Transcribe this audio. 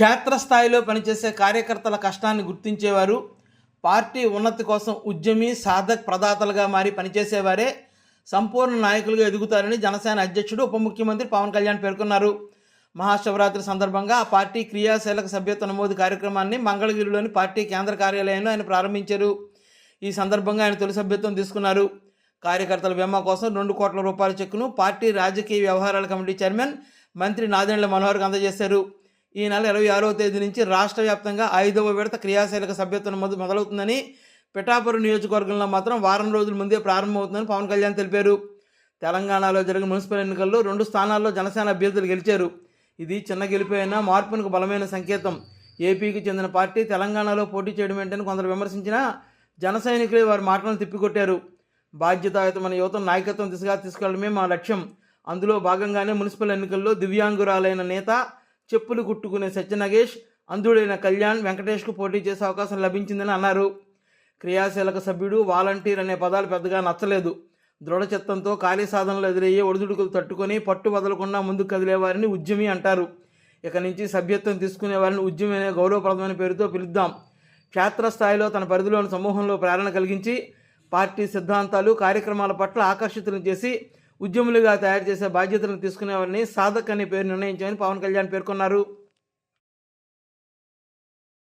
క్షేత్రస్థాయిలో పనిచేసే కార్యకర్తల కష్టాన్ని గుర్తించేవారు పార్టీ ఉన్నతి కోసం ఉద్యమి సాధక్ ప్రదాతలుగా మారి పనిచేసేవారే సంపూర్ణ నాయకులుగా ఎదుగుతారని జనసేన అధ్యక్షుడు ఉప ముఖ్యమంత్రి పవన్ కళ్యాణ్ పేర్కొన్నారు. మహాశివరాత్రి సందర్భంగా ఆ పార్టీ క్రియాశీలక సభ్యత్వ నమోదు కార్యక్రమాన్ని మంగళగిరిలోని పార్టీ కేంద్ర కార్యాలయంలో ఆయన ప్రారంభించారు. ఈ సందర్భంగా ఆయన తొలి సభ్యత్వం తీసుకున్నారు. కార్యకర్తల బీమా కోసం రెండు కోట్ల రూపాయల చెక్కును పార్టీ రాజకీయ వ్యవహారాల కమిటీ చైర్మన్ మంత్రి నాదెండ్ల మనోహర్కి అందజేశారు. ఈ నెల ఇరవై ఆరవ తేదీ నుంచి రాష్ట్ర వ్యాప్తంగా ఐదవ విడత క్రియాశీలక సభ్యత్వం నమోదు మొదలవుతుందని పిఠాపురం నియోజకవర్గంలో మాత్రం వారం రోజుల ముందే ప్రారంభమవుతుందని పవన్ కళ్యాణ్ తెలిపారు. తెలంగాణలో జరిగిన మున్సిపల్ ఎన్నికల్లో రెండు స్థానాల్లో జనసేన అభ్యర్థులు గెలిచారు. ఇది చిన్న గెలిపోయినా మార్పునకు బలమైన సంకేతం. ఏపీకి చెందిన పార్టీ తెలంగాణలో పోటీ చేయడం ఏంటని కొందరు విమర్శించిన జన సైనికులే వారి మాటలను తిప్పికొట్టారు. బాధ్యతాయుతమైన యువతను నాయకత్వం దిశగా తీసుకెళ్ళడమే మా లక్ష్యం. అందులో భాగంగానే మున్సిపల్ ఎన్నికల్లో దివ్యాంగురాలైన నేత చెప్పులు కుట్టుకునే సత్యనగేష్ అంధుడైన కళ్యాణ్ వెంకటేష్కు పోటీ చేసే అవకాశం లభించిందని అన్నారు. క్రియాశీలక సభ్యుడు వాలంటీర్ అనే పదాలు పెద్దగా నచ్చలేదు. దృఢచిత్తంతో కార్యసాధనలో ఎదురయ్యే ఒడిదుడుకులు తట్టుకొని పట్టు వదలకుండా ముందుకు కదిలేవారిని ఉద్యమి అంటారు. ఇక నుంచి సభ్యత్వం తీసుకునే వారిని ఉద్యమి అనే గౌరవప్రదమైన పేరుతో పిలుద్దాం. క్షేత్రస్థాయిలో తన పరిధిలోని సమూహంలో ప్రేరణ కలిగించి పార్టీ సిద్ధాంతాలు కార్యక్రమాల పట్ల ఆకర్షితులను చేసి ఉద్యములుగా తయారు చేసే బాధ్యతలను తీసుకునేవారిని సాధక్ అనే పేరు నిర్ణయించామని పవన్ కళ్యాణ్ పేర్కొన్నారు.